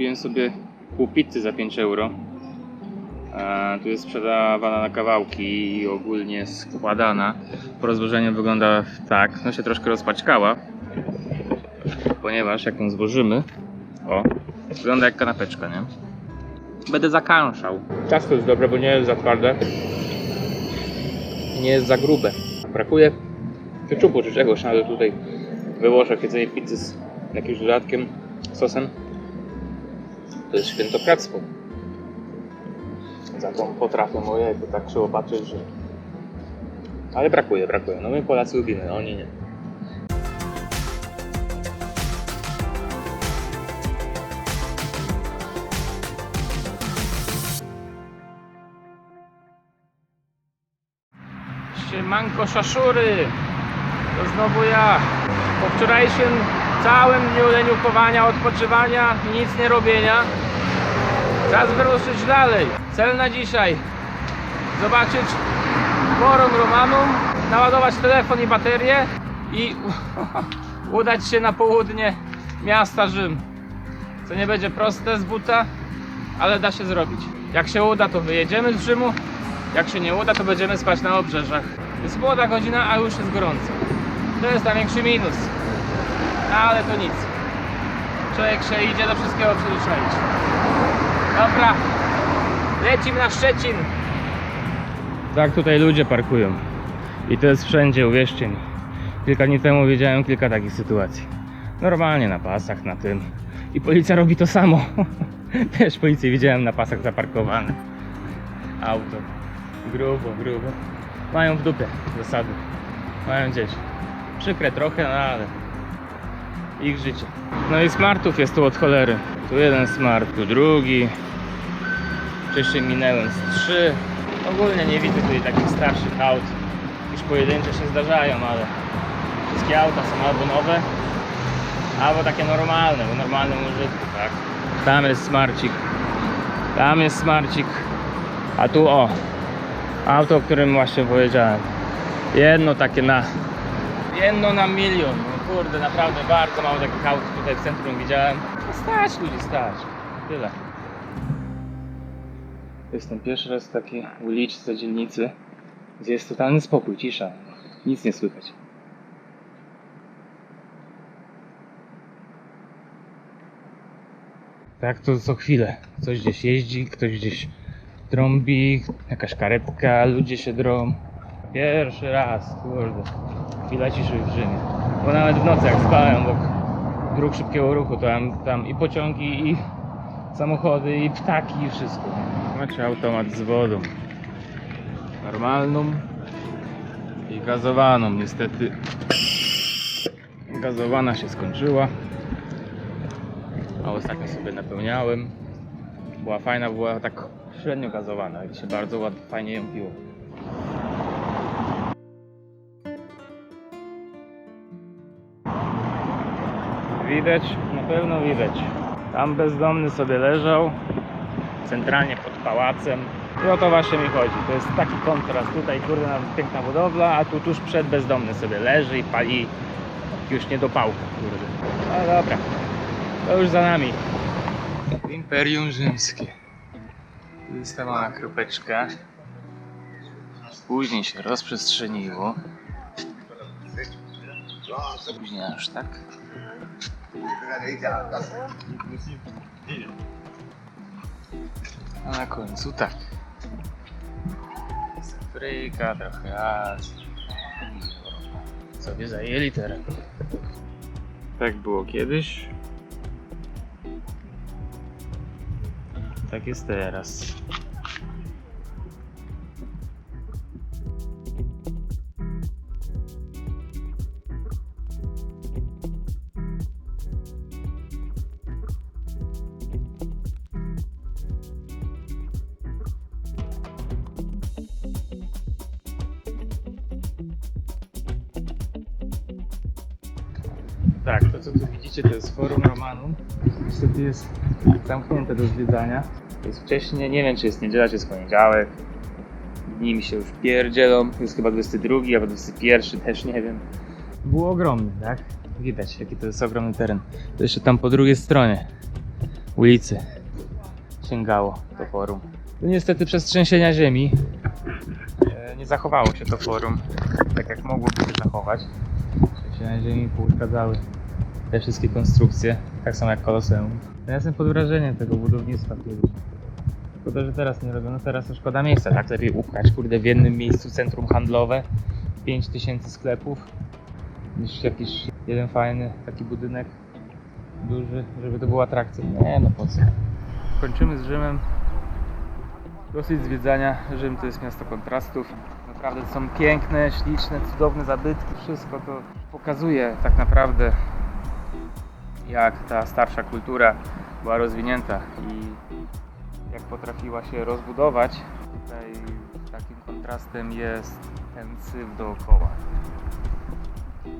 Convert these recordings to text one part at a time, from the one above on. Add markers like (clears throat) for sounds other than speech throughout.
kupiłem sobie pół pizzy za 5 euro. E, tu jest sprzedawana na kawałki i ogólnie składana. Po rozłożeniu wygląda tak, no się troszkę rozpaćkała, ponieważ jak ją złożymy, o, wygląda jak kanapeczka, nie? Będę zakąszał. Ciasto jest dobre, bo nie jest za twarde nie jest za grube. Brakuje keczupu czy czegoś, ale tutaj Włoszech jedzenie pizzy z jakimś dodatkiem, sosem to jest świętokradztwo. Za tą potrafię moje, to tak trzeba patrzeć, że... Ale brakuje, brakuje. No my Polacy lubimy, no oni nie. Siemanko szaszury! To znowu ja. Po wczorajszym całym dniu leniuchowania, odpoczywania nic nie robienia. Czas wyruszyć dalej. Cel na dzisiaj. Zobaczyć forum Romanum, naładować telefon i baterię i (laughs) udać się na południe miasta Rzym. Co nie będzie proste z buta, ale da się zrobić. Jak się uda, to wyjedziemy z Rzymu. Jak się nie uda, to będziemy spać na obrzeżach. Jest młoda godzina, a już jest gorąco. To jest największy minus. Ale to nic. Człowiek się idzie do wszystkiego przyzwyczaić. Dobra, lecimy na Szczecin. Tak tutaj ludzie parkują. I to jest wszędzie, uwierzcie mi. Kilka dni temu wiedziałem kilka takich sytuacji. Normalnie na pasach, na tym. I policja robi to samo. (laughs) Też policję widziałem na pasach zaparkowane. Auto. Grubo, grubo. Mają w dupie zasady. Mają gdzieś. Przykre trochę, no ale ich życie. No i smartów jest tu od cholery. Tu jeden smart, tu drugi. Wcześniej minęłem z trzy. Ogólnie nie widzę tutaj takich starszych aut. Już pojedyncze się zdarzają, ale wszystkie auta są albo nowe, albo takie normalne, w normalnym użytku, tak? Tam jest smarcik. Tam jest smarcik. A tu o. Auto, o którym właśnie powiedziałem. Jedno takie na Jedno na milion. Kurde, naprawdę bardzo mało takich aut tutaj w centrum widziałem. No Stać ludzi, stać. Tyle. Jestem pierwszy raz w takiej uliczce, dzielnicy, gdzie jest totalny spokój, cisza. Nic nie słychać. Tak to co chwilę. Ktoś gdzieś jeździ, ktoś gdzieś trąbi, jakaś karetka, ludzie się drą. Pierwszy raz, kurde. Chwila ciszy w Rzymie. Bo nawet w nocy jak spałem obok dróg szybkiego ruchu, to tam, tam i pociągi, i samochody, i ptaki, i wszystko. Macie automat z wodą. Normalną i gazowaną. Niestety gazowana się skończyła. A ostatnio sobie napełniałem. Była fajna, była tak średnio gazowana i się bardzo ładnie, fajnie ją piło. Widać, na pewno widać. Tam bezdomny sobie leżał, centralnie pod pałacem. I o to właśnie mi chodzi. To jest taki kontrast. Tutaj kurde piękna budowla, a tu tuż przed bezdomny sobie leży i pali już nie do pałka, kurde. No dobra, to już za nami. Imperium Rzymskie. Tu jest ta mała kropeczka. Później się rozprzestrzeniło. Później aż tak. A na końcu tak. Afryka, trochę Azji. Sobie zajęli teren. Tak było kiedyś. Tak jest teraz. Jest forum Romanum. Niestety jest zamknięte do zwiedzania. Jest wcześniej, nie wiem czy jest niedziela, czy jest poniedziałek. Dni mi się już pierdzielą. Jest chyba 22 albo 21, też nie wiem. Było ogromny, tak? Widać jaki to jest ogromny teren. To jeszcze tam po drugiej stronie. ulicy sięgało to forum. Tu niestety przez trzęsienia ziemi e, nie zachowało się to forum tak jak mogłoby się zachować. Trzęsienia ziemi pouszkadzały te wszystkie konstrukcje, tak samo jak Koloseum. Ja jestem pod wrażeniem tego budownictwa kiedyś. Szkoda, że teraz nie robią. No teraz to szkoda miejsca, tak? Lepiej upchać, kurde, w jednym miejscu centrum handlowe, 5000 sklepów, niż jakiś jeden fajny taki budynek duży, żeby to było atrakcja. Nie, no po co. Kończymy z Rzymem. Dosyć zwiedzania. Rzym to jest miasto kontrastów. Naprawdę to są piękne, śliczne, cudowne zabytki. Wszystko to pokazuje tak naprawdę, jak ta starsza kultura była rozwinięta i jak potrafiła się rozbudować. Tutaj takim kontrastem jest ten syf dookoła.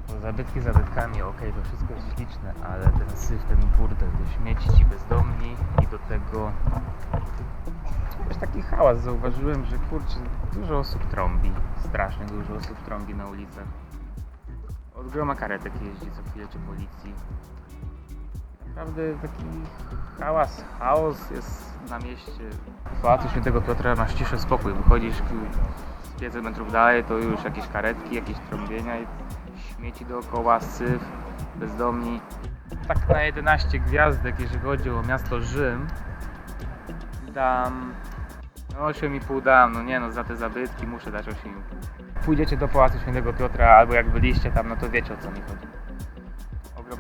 Bo zabytki zabytkami, okej, to wszystko jest śliczne, ale ten syf, ten burdel, te śmieci ci bezdomni i do tego też taki hałas. Zauważyłem, że kurczę, dużo osób trąbi, strasznie dużo osób trąbi na ulicach. Od groma karetek jeździ co chwilę, czy policji. Naprawdę taki hałas, chaos jest na mieście. W Pałacu Świętego Piotra masz ciszę, spokój. Wychodzisz z 500 metrów dalej, to już jakieś karetki, jakieś trąbienia, i śmieci dookoła, syf, bezdomni. Tak na 11 gwiazdek, jeżeli chodzi o miasto Rzym, dam no 8,5 dam, no nie no, za te zabytki muszę dać 8,5. Pójdziecie do Pałacu Świętego Piotra, albo jak byliście tam, no to wiecie o co mi chodzi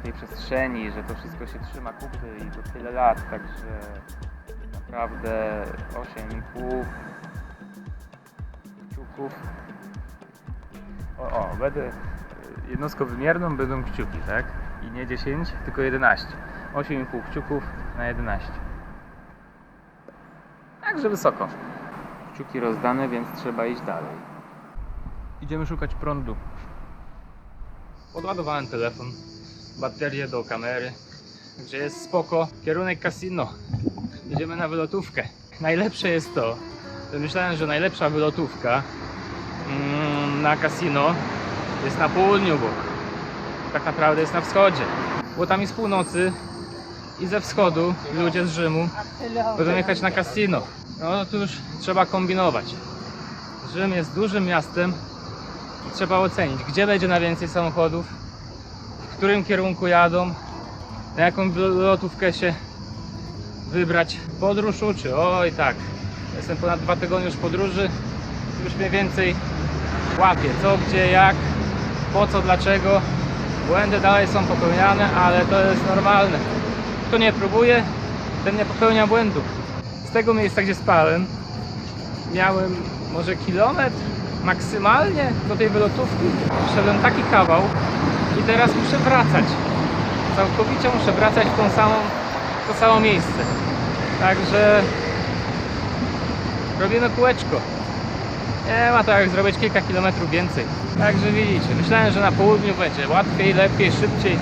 tej przestrzeni, że to wszystko się trzyma kupy i to tyle lat, także naprawdę 8,5 kciuków. O, o, będę jednostką wymierną będą kciuki, tak? I nie 10, tylko 11. 8,5 kciuków na 11. Także wysoko. Kciuki rozdane, więc trzeba iść dalej. Idziemy szukać prądu. Podładowałem telefon baterię do kamery. Także jest spoko. Kierunek casino. Jedziemy na wylotówkę. Najlepsze jest to, że myślałem, że najlepsza wylotówka mm, na casino jest na południu, bo tak naprawdę jest na wschodzie. Bo tam i z północy i ze wschodu ludzie z Rzymu będą jechać na casino. No to już trzeba kombinować. Rzym jest dużym miastem i trzeba ocenić, gdzie będzie najwięcej samochodów, którym kierunku jadą, na jaką lotówkę się wybrać. Podróż uczy, oj tak. Jestem ponad dwa tygodnie już podróży, już mniej więcej łapię co, gdzie, jak, po co, dlaczego. Błędy dalej są popełniane, ale to jest normalne. Kto nie próbuje, ten nie popełnia błędów. Z tego miejsca, gdzie spałem, miałem może kilometr maksymalnie do tej wylotówki. Wszedłem taki kawał, i teraz muszę wracać. Całkowicie muszę wracać w tą samą, to samo miejsce. Także robimy kółeczko. Nie ma to jak zrobić kilka kilometrów więcej. Także widzicie, myślałem, że na południu będzie łatwiej, lepiej, szybciej,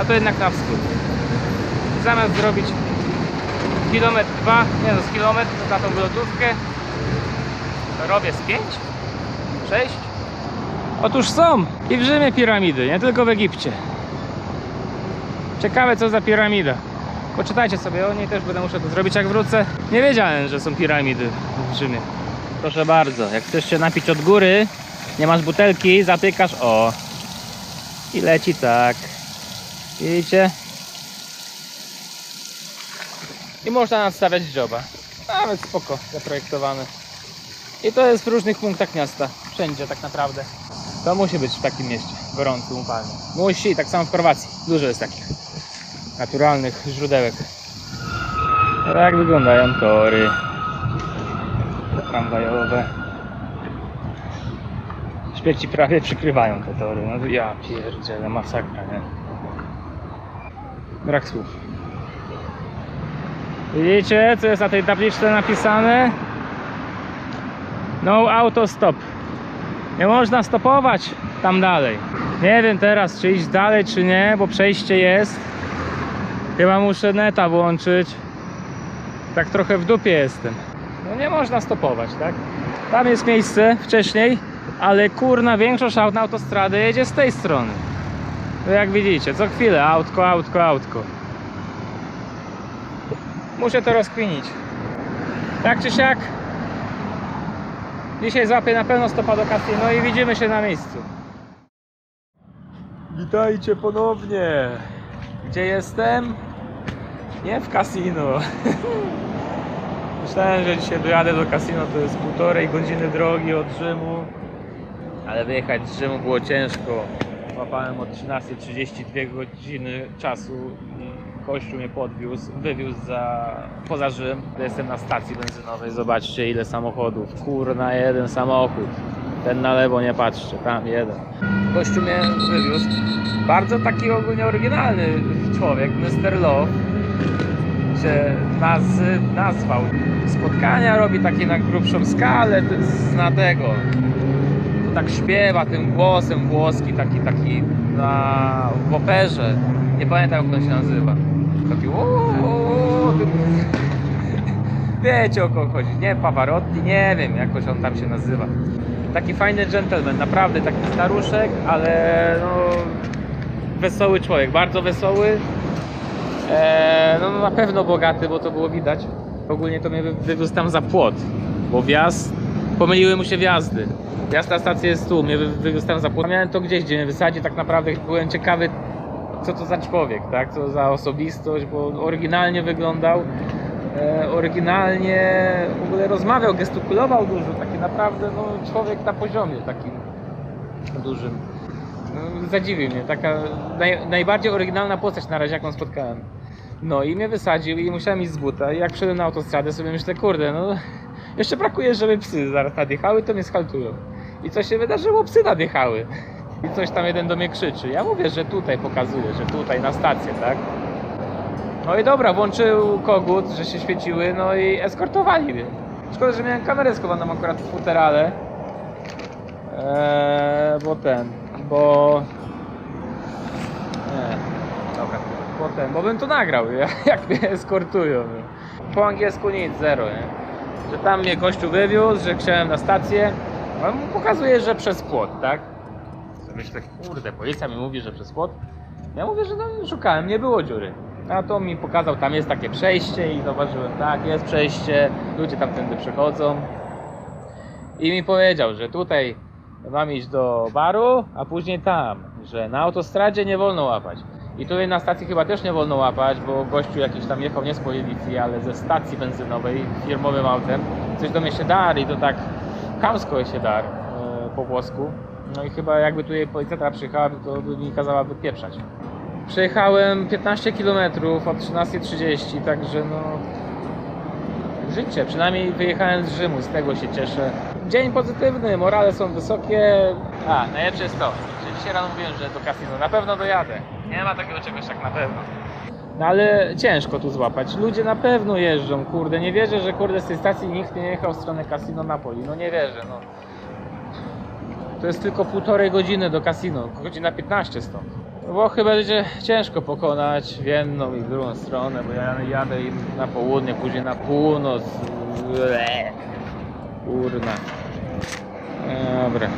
a to jednak na wschód. Zamiast zrobić kilometr dwa, nie no z kilometr na tą wylotówkę, to robię z 5, 6, Otóż są i w Rzymie piramidy, nie tylko w Egipcie. Ciekawe co za piramida. Poczytajcie sobie o niej, też będę musiał to zrobić jak wrócę. Nie wiedziałem, że są piramidy w Rzymie. Proszę bardzo, jak chcesz się napić od góry, nie masz butelki, zatykasz o. I leci tak. Widzicie? I można nadstawiać dzioba. Nawet spoko zaprojektowane. I to jest w różnych punktach miasta. Wszędzie tak naprawdę. To musi być w takim mieście, gorącym, upalnym. Musi, tak samo w Chorwacji. Dużo jest takich naturalnych źródełek. Tak wyglądają tory tramwajowe. Śmieci prawie przykrywają te tory. No ja pierdzielę, masakra, nie? Brak słów. Widzicie, co jest na tej tabliczce napisane? No auto stop. Nie można stopować tam dalej. Nie wiem teraz, czy iść dalej, czy nie, bo przejście jest. Chyba muszę neta włączyć. Tak trochę w dupie jestem. No nie można stopować, tak? Tam jest miejsce wcześniej, ale kurna, większość aut na autostradę jedzie z tej strony. To jak widzicie, co chwilę autko, autko, autko. muszę to rozkminić. Tak czy siak, dzisiaj złapię na pewno stopa do casino i widzimy się na miejscu. Witajcie ponownie. Gdzie jestem? Nie w kasino. (laughs) Myślałem, że dzisiaj dojadę do kasino, to jest półtorej godziny drogi od Rzymu. Ale wyjechać z Rzymu było ciężko. Łapałem o 13.32 godziny czasu kościół mnie podwiózł, wywiózł za, poza Rzym. Jestem na stacji benzynowej, zobaczcie ile samochodów. Kurna, jeden samochód. Ten na lewo nie patrzcie, tam jeden. Gościu mnie wywiózł. Bardzo taki ogólnie oryginalny człowiek, Mr. Love się naz, nazwał. Spotkania robi takie na grubszą skalę, zna tego. To tak śpiewa tym głosem włoski, taki, taki na, w operze. Nie pamiętam jak on się nazywa. Taki Wiecie o kogo chodzi, nie? Pavarotti, nie wiem, jakoś on tam się nazywa. Taki fajny gentleman, naprawdę taki staruszek, ale no wesoły człowiek, bardzo wesoły. Eee, no na pewno bogaty, bo to było widać. Ogólnie to mnie wy- wywiózł tam za płot, bo wjazd, pomyliły mu się wjazdy. Wjazd na stację jest tu, mnie wy- wywiózł tam za płot. Miałem to gdzieś, gdzie mnie wysadzi, tak naprawdę byłem ciekawy, co to za człowiek, tak? Co za osobistość, bo oryginalnie wyglądał. E, oryginalnie w ogóle rozmawiał, gestykulował dużo, taki naprawdę no, człowiek na poziomie takim dużym. No, zadziwił mnie, taka naj, najbardziej oryginalna postać na razie jaką spotkałem. No i mnie wysadził i musiałem iść z buta i jak wszedłem na autostradę sobie myślę, kurde, no jeszcze brakuje, żeby psy zaraz nadjechały, to mnie skaltują. I co się wydarzyło? Psy nadjechały. I coś tam jeden do mnie krzyczy. Ja mówię, że tutaj pokazuje, że tutaj na stację, tak? No i dobra, włączył kogut, że się świeciły, no i eskortowali mnie. Szkoda, że miałem kamerę schowaną akurat w futerale. Eee, bo ten, bo... Nie, dobra, bo ten, bo bym to nagrał, (laughs) jak mnie eskortują. Po angielsku nic, zero, nie? Że tam mnie gościu wywiózł, że chciałem na stację. On mu pokazuje, że przez płot, tak? Myślę, kurde, policja mi mówi, że przez płot. Ja mówię, że no, szukałem, nie było dziury. A to mi pokazał, tam jest takie przejście i zauważyłem, tak, jest przejście, ludzie tamtędy przechodzą. I mi powiedział, że tutaj mam iść do baru, a później tam, że na autostradzie nie wolno łapać. I tutaj na stacji chyba też nie wolno łapać, bo gościu jakiś tam jechał nie z policji, ale ze stacji benzynowej, firmowym autem. Coś do mnie się dar i to tak chamsko się dar e, po włosku. No i chyba jakby tutaj policja teraz przyjechała, to by mi kazała wypieprzać. Przejechałem 15 km od 13.30, także no życie. Przynajmniej wyjechałem z Rzymu, z tego się cieszę. Dzień pozytywny, morale są wysokie. A, najlepsze jest to, że dzisiaj rano mówiłem, że do kasino na pewno dojadę. Nie ma takiego czegoś jak na pewno. No ale ciężko tu złapać. Ludzie na pewno jeżdżą, kurde. Nie wierzę, że kurde z tej stacji nikt nie jechał w stronę kasino Napoli. No nie wierzę, no. To jest tylko półtorej godziny do kasino, godzina 15 stąd. Włochy będzie ciężko pokonać w jedną i w drugą stronę, bo ja jadę na południe, później na północ. Eee, Kurna. Dobra.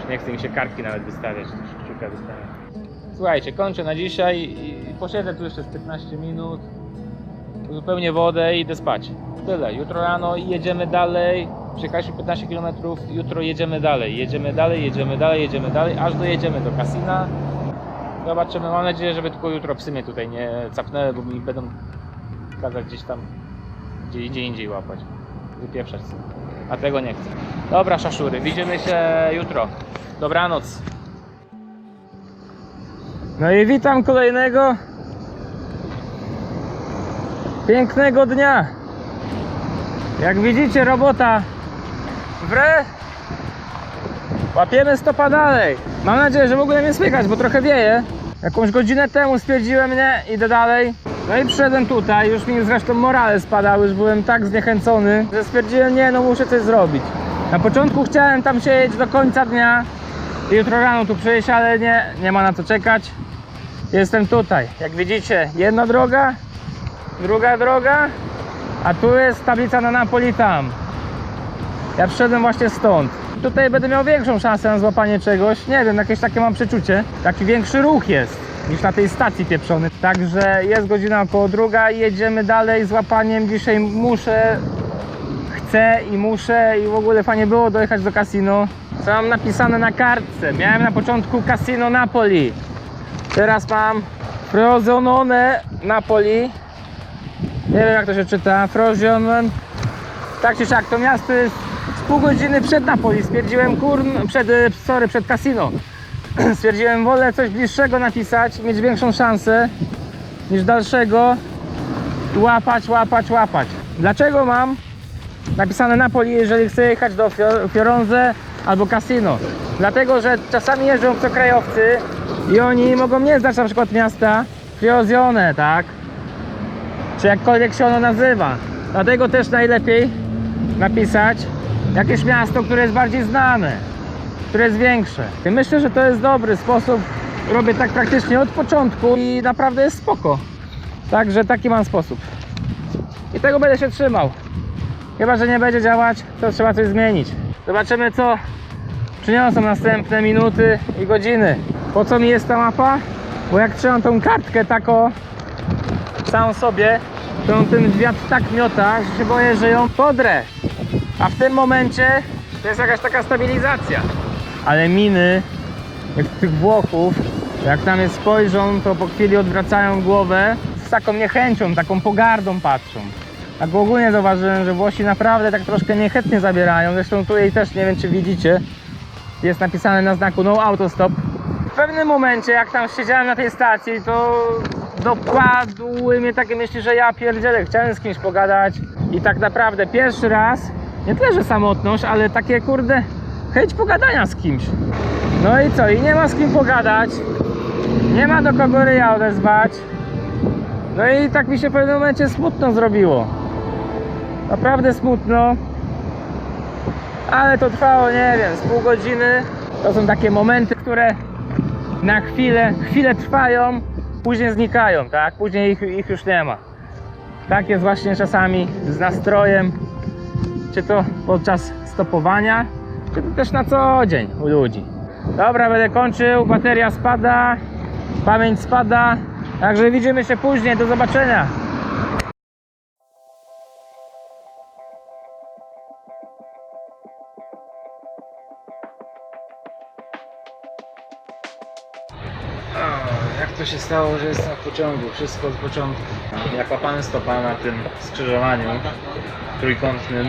Już nie chce mi się kartki nawet wystawiać, kciuka wystawiać. Słuchajcie, kończę na dzisiaj i posiedzę tu jeszcze z 15 minut. Zupełnie wodę i idę spać. Tyle. Jutro rano jedziemy dalej. Przejechaliśmy 15 km, jutro jedziemy dalej. Jedziemy dalej, jedziemy dalej, jedziemy dalej, aż dojedziemy do kasina. Zobaczymy. Mam nadzieję, żeby tylko jutro psy mnie tutaj nie capnęły, bo mi będą kazać gdzieś tam, gdzie, gdzie indziej łapać. Wypieprzać. A tego nie chcę. Dobra, szaszury. Widzimy się jutro. Dobranoc. No i witam kolejnego pięknego dnia. Jak widzicie, robota w re. Łapiemy stopa dalej. Mam nadzieję, że w ogóle mnie słychać, bo trochę wieje. Jakąś godzinę temu stwierdziłem, nie, idę dalej. No i przyszedłem tutaj, już mi zresztą morale spadały, już byłem tak zniechęcony, że stwierdziłem, nie, no muszę coś zrobić. Na początku chciałem tam siedzieć do końca dnia i jutro rano tu przyjść, ale nie, nie ma na co czekać. Jestem tutaj. Jak widzicie, jedna droga, druga droga, a tu jest tablica na Napoli tam. Ja przyszedłem właśnie stąd. Tutaj będę miał większą szansę na złapanie czegoś. Nie wiem, jakieś takie mam przeczucie. Taki większy ruch jest. niż na tej stacji pieprzonej. Także jest godzina około druga i jedziemy dalej z łapaniem. Dzisiaj muszę, chcę i muszę i w ogóle fajnie było dojechać do kasino. Co mam napisane na kartce? Miałem na początku Casino Napoli. Teraz mam Frozonone Napoli. Nie wiem jak to się czyta. Frozionen. Tak czy siak, to miasto jest pół godziny przed Napoli. Stwierdziłem, kurn, przed, e, sorry, przed kasino. (clears throat) Stwierdziłem, wolę coś bliższego napisać, mieć większą szansę niż dalszego. Łapać, łapać, łapać. Dlaczego mam napisane Napoli, jeżeli chcę jechać do Fio- Fiorenze albo Casino? Dlatego, że czasami jeżdżą obcokrajowcy i oni mogą nie znać na przykład miasta Fiozjone, tak? Czy jakkolwiek się ono nazywa. Dlatego też najlepiej napisać jakieś miasto, które jest bardziej znane, które jest większe. I myślę, że to jest dobry sposób. Robię tak praktycznie od początku i naprawdę jest spoko. Także taki mam sposób. I tego będę się trzymał. Chyba, że nie będzie działać, to trzeba coś zmienić. Zobaczymy, co przyniosą następne minuty i godziny. Po co mi jest ta mapa? Bo jak trzymam tą kartkę taką sam sobie, to ten wiatr tak miota, że się boję, że ją podrę. A w tym momencie to jest jakaś taka stabilizacja. Ale miny jak tych Włochów, jak na mnie spojrzą, to po chwili odwracają głowę z taką niechęcią, taką pogardą patrzą. Tak ogólnie zauważyłem, że Włosi naprawdę tak troszkę niechętnie zabierają. Zresztą tutaj też nie wiem czy widzicie, jest napisane na znaku no autostop. W pewnym momencie, jak tam siedziałem na tej stacji, to dopadły mnie takie myśli, że ja pierdzielę, chciałem z kimś pogadać i tak naprawdę pierwszy raz, nie tyle, że samotność, ale takie kurde chęć pogadania z kimś. No i co, i nie ma z kim pogadać, nie ma do kogo ryja odezwać. No i tak mi się w pewnym momencie smutno zrobiło. Naprawdę smutno. Ale to trwało, nie wiem, z pół godziny. To są takie momenty, które na chwilę, chwilę trwają, później znikają, tak? Później ich, ich już nie ma. Tak jest właśnie czasami z nastrojem, czy to podczas stopowania, czy to też na co dzień u ludzi. Dobra, będę kończył, bateria spada, pamięć spada, także widzimy się później, do zobaczenia. Jak to się stało, że jestem w pociągu? Wszystko od początku. Jak łapałem stopa na tym skrzyżowaniu trójkątnym,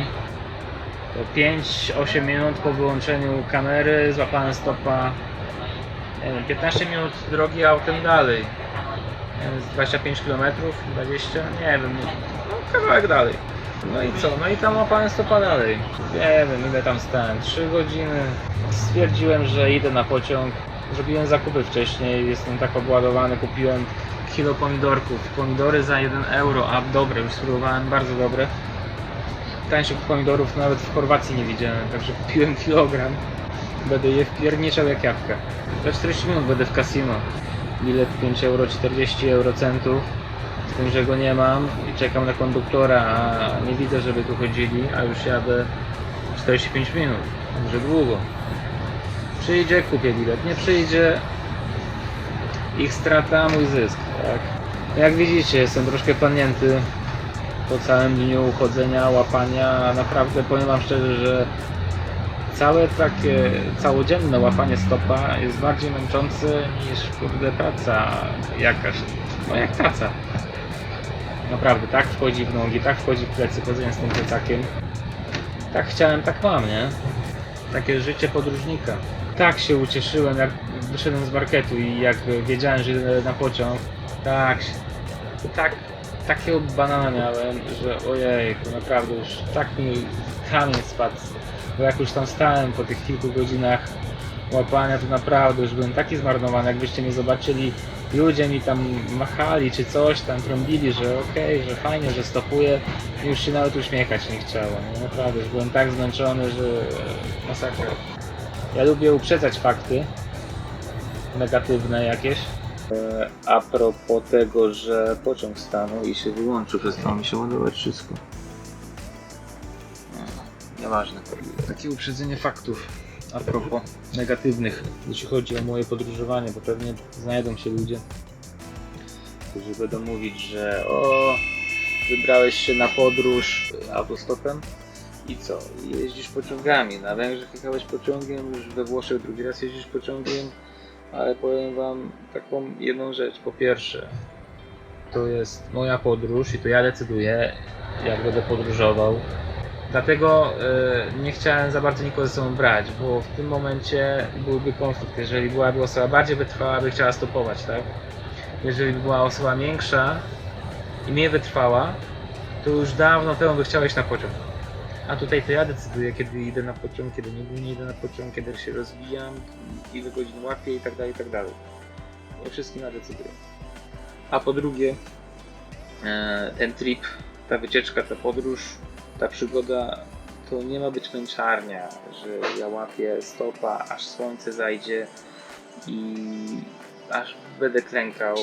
5-8 minut po wyłączeniu kamery złapałem stopa nie wiem, 15 minut drogi autem dalej. Nie wiem, z 25 km, 20, nie wiem, no kawałek dalej. No i co? No i tam łapałem stopa dalej. Nie wiem ile tam stałem, 3 godziny. Stwierdziłem, że idę na pociąg. Zrobiłem zakupy wcześniej, jestem tak obładowany, kupiłem kilo pomidorków. Pomidory za 1 euro, a dobre, już spróbowałem, bardzo dobre. Tańszych pomidorów nawet w Chorwacji nie widziałem, także (laughs) kupiłem kilogram. Będę je wpierniczał jak jabłka. Za 40 minut będę w casino. Bilet 5 euro, 40 euro centów. Z tym, że go nie mam i czekam na konduktora, a nie widzę, żeby tu chodzili, a już jadę 45 minut. Także długo. Przyjdzie, kupię bilet. Nie przyjdzie, ich strata, mój zysk. Tak? Jak widzicie, jestem troszkę panięty po całym dniu chodzenia, łapania. Naprawdę powiem Wam szczerze, że całe takie całodzienne łapanie stopa jest bardziej męczące niż kurde praca jakaś. No jak praca. Naprawdę, tak wchodzi w nogi, tak wchodzi w plecy, chodzenie z tym plecakiem. Tak chciałem, tak mam, nie? Takie życie podróżnika. Tak się ucieszyłem, jak wyszedłem z marketu i jak wiedziałem, że na pociąg. Tak, tak, takiego banana miałem, że ojej, to naprawdę już tak mi kamień spadł. Bo jak już tam stałem po tych kilku godzinach łapania, to naprawdę już byłem taki zmarnowany. Jakbyście mnie zobaczyli, ludzie mi tam machali czy coś, tam trąbili, że okej, że fajnie, że stopuję. Już się nawet uśmiechać nie chciało. Nie? Naprawdę, już byłem tak zmęczony, że e, masakra. Ja lubię uprzedzać fakty negatywne jakieś. E, A propos tego, że pociąg stanął i się wyłączył, przestało mi się ładować wszystko. Nieważne. Takie uprzedzenie faktów. a propos negatywnych, jeśli chodzi o moje podróżowanie, bo pewnie znajdą się ludzie, którzy będą mówić, że o, wybrałeś się na podróż autostopem i co? Jeździsz pociągami. Na Węgrzech jechałeś pociągiem, już we Włoszech drugi raz jeździsz pociągiem, ale powiem Wam taką jedną rzecz. Po pierwsze, to jest moja podróż i to ja decyduję, jak będę podróżował. Dlatego e, nie chciałem za bardzo nikogo ze sobą brać, bo w tym momencie byłby konflikt. Jeżeli byłaby osoba bardziej wytrwała, by chciała stopować, tak? Jeżeli by była osoba większa i mniej wytrwała, to już dawno temu by chciała iść na pociąg. A tutaj to ja decyduję, kiedy idę na pociąg, kiedy nigdy nie idę na pociąg, kiedy się rozwijam, ile godzin łapię i tak dalej, i tak dalej. Nie wszystkim ja decyduję. A po drugie, e, ten trip, ta wycieczka, ta podróż, ta przygoda to nie ma być męczarnia, że ja łapię stopa, aż słońce zajdzie i aż będę klękał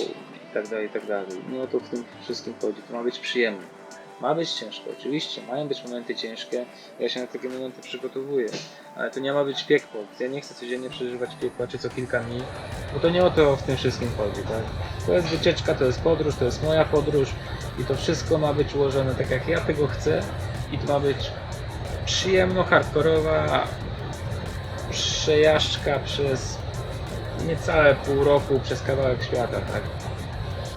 i tak dalej, i tak dalej. Nie o to w tym wszystkim chodzi. To ma być przyjemne. Ma być ciężko, oczywiście, mają być momenty ciężkie, ja się na takie momenty przygotowuję, ale to nie ma być piekło. Ja nie chcę codziennie przeżywać piekła, czy co kilka dni, bo to nie o to w tym wszystkim chodzi, tak? To jest wycieczka, to jest podróż, to jest moja podróż i to wszystko ma być ułożone tak jak ja tego chcę i to ma być przyjemno hardkorowa przejażdżka przez niecałe pół roku przez kawałek świata, tak?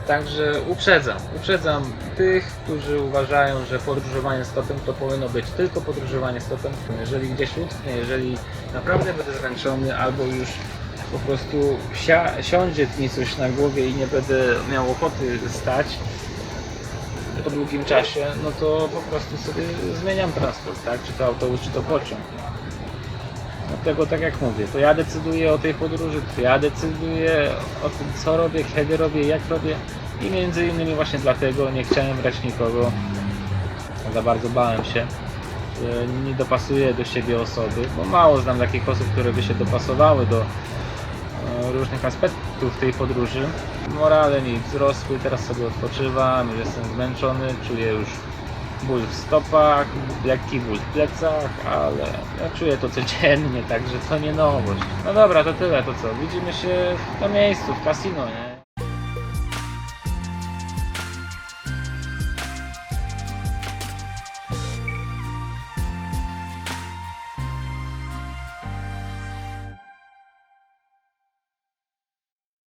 Także uprzedzam, uprzedzam tych, którzy uważają, że podróżowanie stopem to powinno być tylko podróżowanie stopem. Jeżeli gdzieś utknę, jeżeli naprawdę będę zmęczony albo już po prostu sia- siądzie mi coś na głowie i nie będę miał ochoty stać po długim czasie, no to po prostu sobie zmieniam transport, tak? Czy to autobus, czy to pociąg. Dlatego tak jak mówię, to ja decyduję o tej podróży, to ja decyduję o tym co robię, kiedy robię, jak robię i między innymi właśnie dlatego nie chciałem brać nikogo, za bardzo bałem się, nie dopasuję do siebie osoby, bo mało znam takich osób, które by się dopasowały do e, różnych aspektów tej podróży. Morale mi wzrosły, teraz sobie odpoczywam, jestem zmęczony, czuję już ból w stopach, lekki ból w plecach, ale ja czuję to codziennie, także to nie nowość. No dobra, to tyle, to co? Widzimy się na miejscu, w kasino, nie?